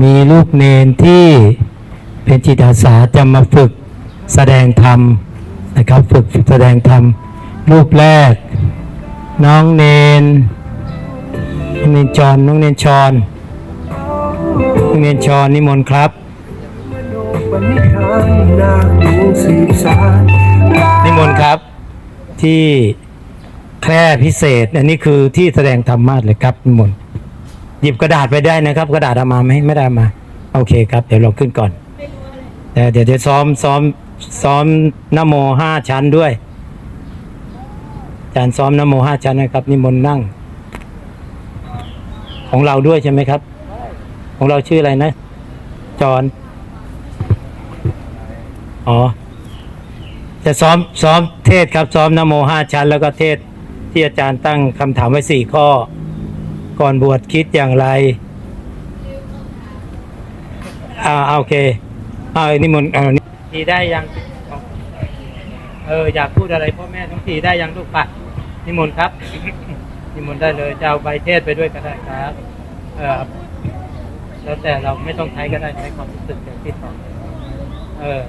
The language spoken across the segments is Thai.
มีลูกเนนที่เป็นจิตอาสาจะมาฝึกแสดงธรรมนะครับ ฝึกแสดงธรรม รูปแรก น้องเนนน้องเนนจรน้องเนนชอนน้องเนนชอนนิมนต์ครับนิมนต์ครับที่แคร่พิเศษ อันนี้คือที่แสดงธรรมาเลยครับนิมนต์ หยิบกระดาษไปได้นะครับ กระดาษเอามาไหมไม่ได้มา โอเคครับ เดี๋ยวเราขึ้นก่อนแต่เดี๋ยวเดี๋ยวซ้อมซ้อมซ้อมนโมห้าชั้นด้วยอาจารย์ซ้อมนโมห้าชั้นนะครับนิมนต์นั่ง ของเราด้วยใช่ไหมครับ ของเราชื่ออะไรนะ จอนอ๋อ จะซ้อมซ้อมเทศครับ ซ้อมนโมห้าชั้น แล้วก็เทศที่อาจารย์ตั้งคำถามไว้สี่ข้อ ก่อนบวชคิดอย่างไรอ่าโอเคอ่านิมนต์อ่านี่ทีได้ยังเอออยากพูดอะไรพ่อแม่ทั้งทีได้ยังลูกปะนิมนต์ครับ นิมนต์ได้เลยจะเอาใบเทศไปด้วยก็ได้ครับ เออแล้วแต่เราไม่ต้องใช้ก็ได้ใช้ความรู้สึกอย่างที่สองเออ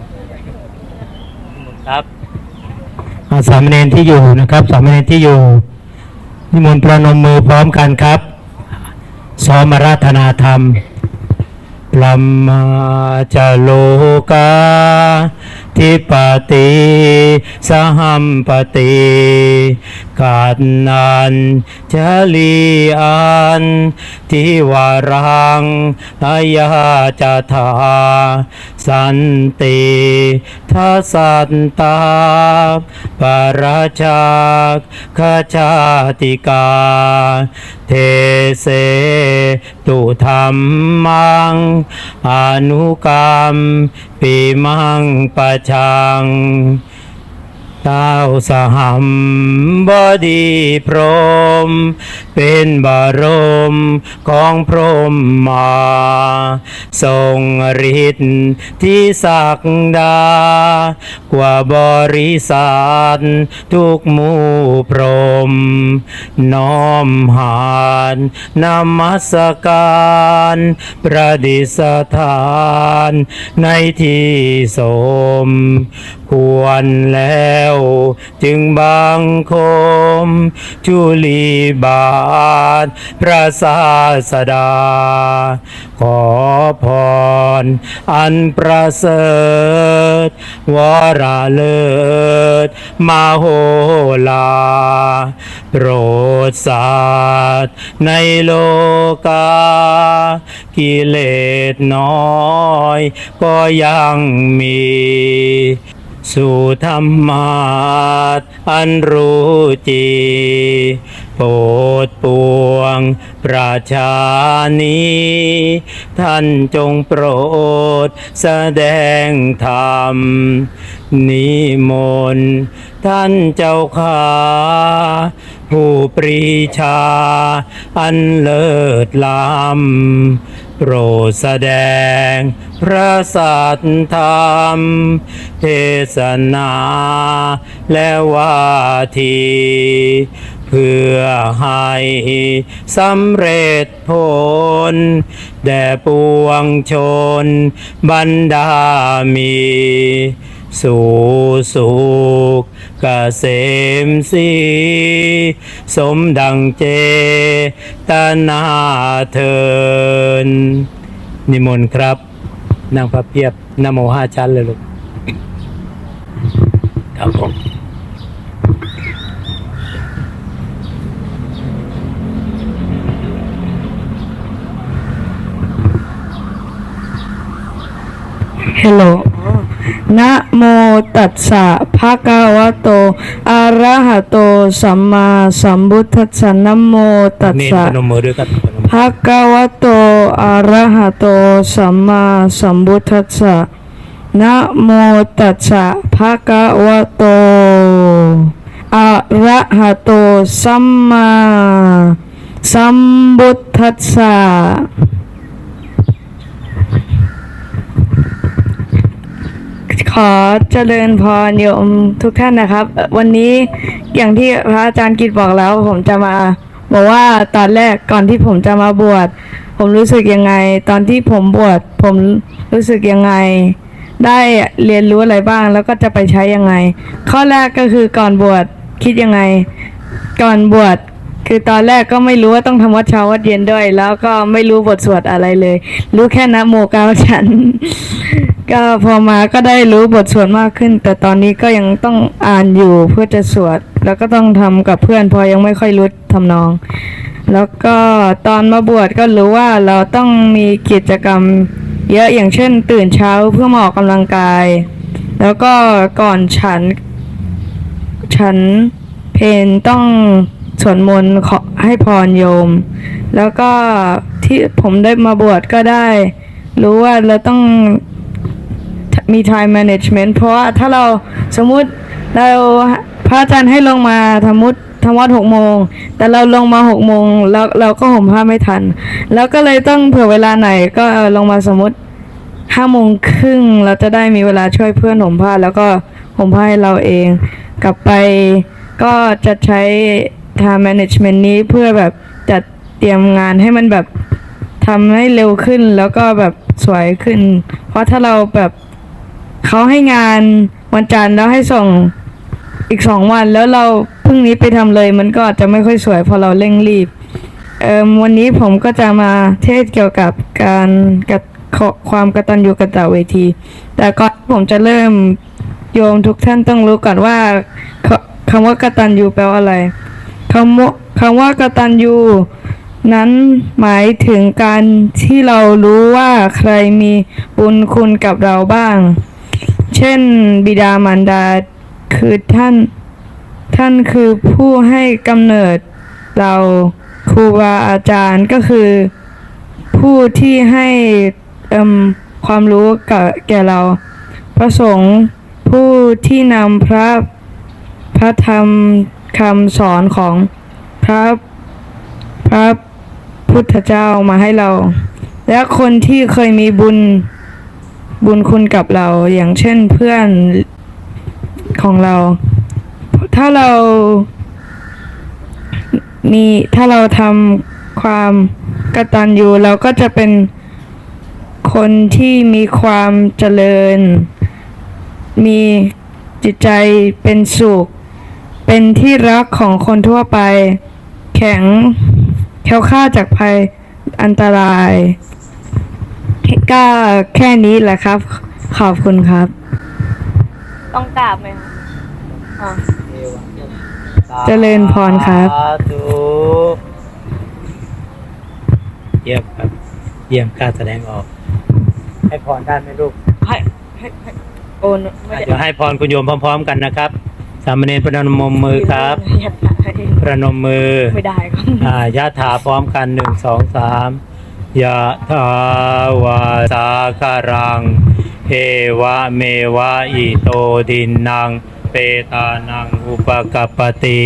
ครับสามเณรที่อยู่นะครับสามเณรที่อยู่นิมนต์ประนมมือพร้อมกันครับ สอมราธนาธรรมปรมาจโลกาทิปติสหัมปติกานันจลีอันทิวารังอายาจธา สันติทัสสันตาปราชากขชาติกา เทเสตุธรรมัง อนุกรรมปีมังปะชัง เท้าสหัมบดีพรม เป็นบารมของพรหมมา ทรงฤทธิ์ที่ศักดา กว่าบริษัททุกหมู่พรม น้อมหานนมัสการประดิษฐานในที่สม ควรแล้ว จึงบังคม จุลีบาท พระศาสดา ขอพร อันประเสริฐ วราเลิศมาโหลา โปรดศาตร์ในโลกา กิเลสน้อยก็ยังมี สู่ธรรมาทอันรู้จริงโปรดปวงประชานี้ ท่านจงโปรดแสดงธรรม นิมนต์ท่านเจ้าข้าผู้ปรีชา อันเลิศล้ำ โปรดแสดงพระสัทธรรม เทศนาและวาที เพื่อให้สำเร็จผล แด่ปวงชนบรรดามี สู่สุขเกษมสีสมดังเจตนาเทิน นิมนต์ครับนั่งพระเพียบนโมห้าชั้นเลยลูกครับผมฮัลโหล นะโมตัสสะภะคะวะโตอะระหะโตสัมมาสัมพุทธัสสะนะโมตัสเน้นสะพนมมือด้วยครับพนมภะคะวะโตอะระหะโตสัมมาสัมพุทธัสสะนะโมตัสสะภะคะวะโตอะระหะโตสัมมาสัมพุทธัสสะ ขอเจริญพรโยมทุกท่านนะครับ วันนี้อย่างที่พระอาจารย์กิตบอกแล้ว ผมจะมาบอกว่าตอนแรกก่อนที่ผมจะมาบวช ผมรู้สึกยังไง ตอนที่ผมบวชผมรู้สึกยังไง ได้เรียนรู้อะไรบ้างแล้วก็จะไปใช้ยังไง ข้อแรกก็คือก่อนบวชคิดยังไง ก่อนบวช คือตอนแรกก็ไม่รู้ว่าต้องทำวัดเช้าวัดเย็นด้วย แล้วก็ไม่รู้บทสวดอะไรเลย รู้แค่นะโมเก้าฉันก็พอมาก็ได้รู้บทสวดมากขึ้น แต่ตอนนี้ก็ยังต้องอ่านอยู่เพื่อจะสวด แล้วก็ต้องทำกับเพื่อนเพอยังไม่ค่อยรู้ทำนอง แล้วก็ตอนมาบวชก็รู้ว่าเราต้องมีกิจกรรมเยอะอย่างเช่น ตื่นเช้าเพื่อมาออกกำลังกาย แล้วก็ก่อนฉัน ฉันเพนต้อง สวดมนต์ขอให้พรโยม แล้วก็ที่ผมได้มาบวชก็ได้ รู้ว่าเราต้องมี time management เพราะว่าถ้าเราสมมุติเราพระอาจารย์ให้ลงมาทำมุดทำวัดหกโมง แต่เราลงมาหกโมงแล้วเราก็ห่มผ้าไม่ทัน แล้วก็เลยต้องเผื่อเวลาไหนก็ลงมาสมมติห้าโมงครึ่งเราจะได้มีเวลาช่วยเพื่อนห่มผ้า แล้วก็ห่มผ้าให้เราเอง กลับไปก็จะใช้ time management นี้เพื่อแบบจัดเตรียมงานให้มันแบบทำให้เร็วขึ้นแล้วก็แบบสวยขึ้น เพราะถ้าเราแบบเขาให้งานวันจันทร์แล้วให้ส่งอีกสองวันแล้วเราพรุ่งนี้ไปทำเลย มันก็อาจจะไม่ค่อยสวยเพราะเราเร่งรีบเอ่มวันนี้ผมก็จะมาเทศเกี่ยวกับการกระขอความกระตัญญูกระตเวที แต่ก่อนผมจะเริ่มโยมทุกท่านต้องรู้ก่อนว่าคำว่ากระตัญญูแปลว่าอะไร คำว่าคำว่ากตัญญูนั้นหมายถึงการที่เรารู้ว่าใครมีบุญคุณกับเราบ้าง เช่น บิดามารดาคือท่าน ท่านคือผู้ให้กำเนิดเราครูบาอาจารย์ก็คือ ผู้ที่ให้ความรู้กับแก่เรา พระสงฆ์ผู้ที่นำพระพระธรรม คำสอนของพระพระพุทธเจ้ามาให้เรา และคนที่เคยมีบุญบุญคุณกับเรา อย่างเช่นเพื่อนของเรา ถ้าเรามีถ้าเราทำความกตัญญูเราก็จะเป็นคนที่มีความเจริญ มีจิตใจเป็นสุข เป็นที่รักของคนทั่วไป แข็งแคล้วคลาดจากภัยอันตราย ก็แค่นี้แหละครับ ขอบคุณครับ ต้องกราบไหมคะเจริญพรครับ สาธุเยี่ยมครับ เยี่ยมการแสดงออก ให้พรได้ไหมลูกให้ให้ให้โอนไม่ได้ เดี๋ยวให้พรคุณโยมพร้อม ๆ กันนะครับ สามเณรประนมมือครับประนมมือ ไม่ได้ครับ อ่ายะถาพร้อมกันหนึ่งสองสามยะถาวาสาการังเอวะเมวะอิโตดินนางเปตานังอุปกัปปติ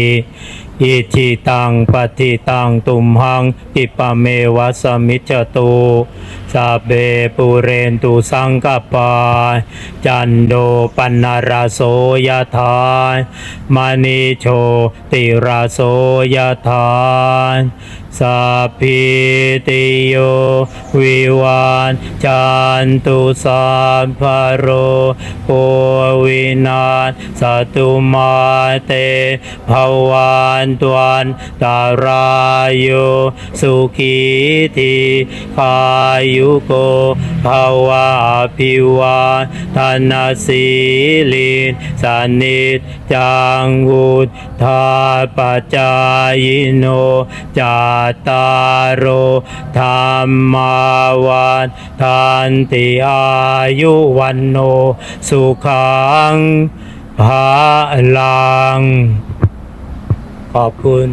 อิจิตังปฏิตังตุมหังอิปะเมวัสมิจตุสเบปุเรนตุสังกปาจันโดปันนารโสยทามณีโชติราโสยทา สัพพิติโยวิวานจันตุสัพพะโรโควินาศสตุมาเตภวันตวันตารายโยสุขีทีขายุโกภาวะพิวาทนาสีลินสนิจจังวุธาปจายโนจาตารโรธรรมาวันทันติอายุวันโน สุขังภาลัง ขอบคุณ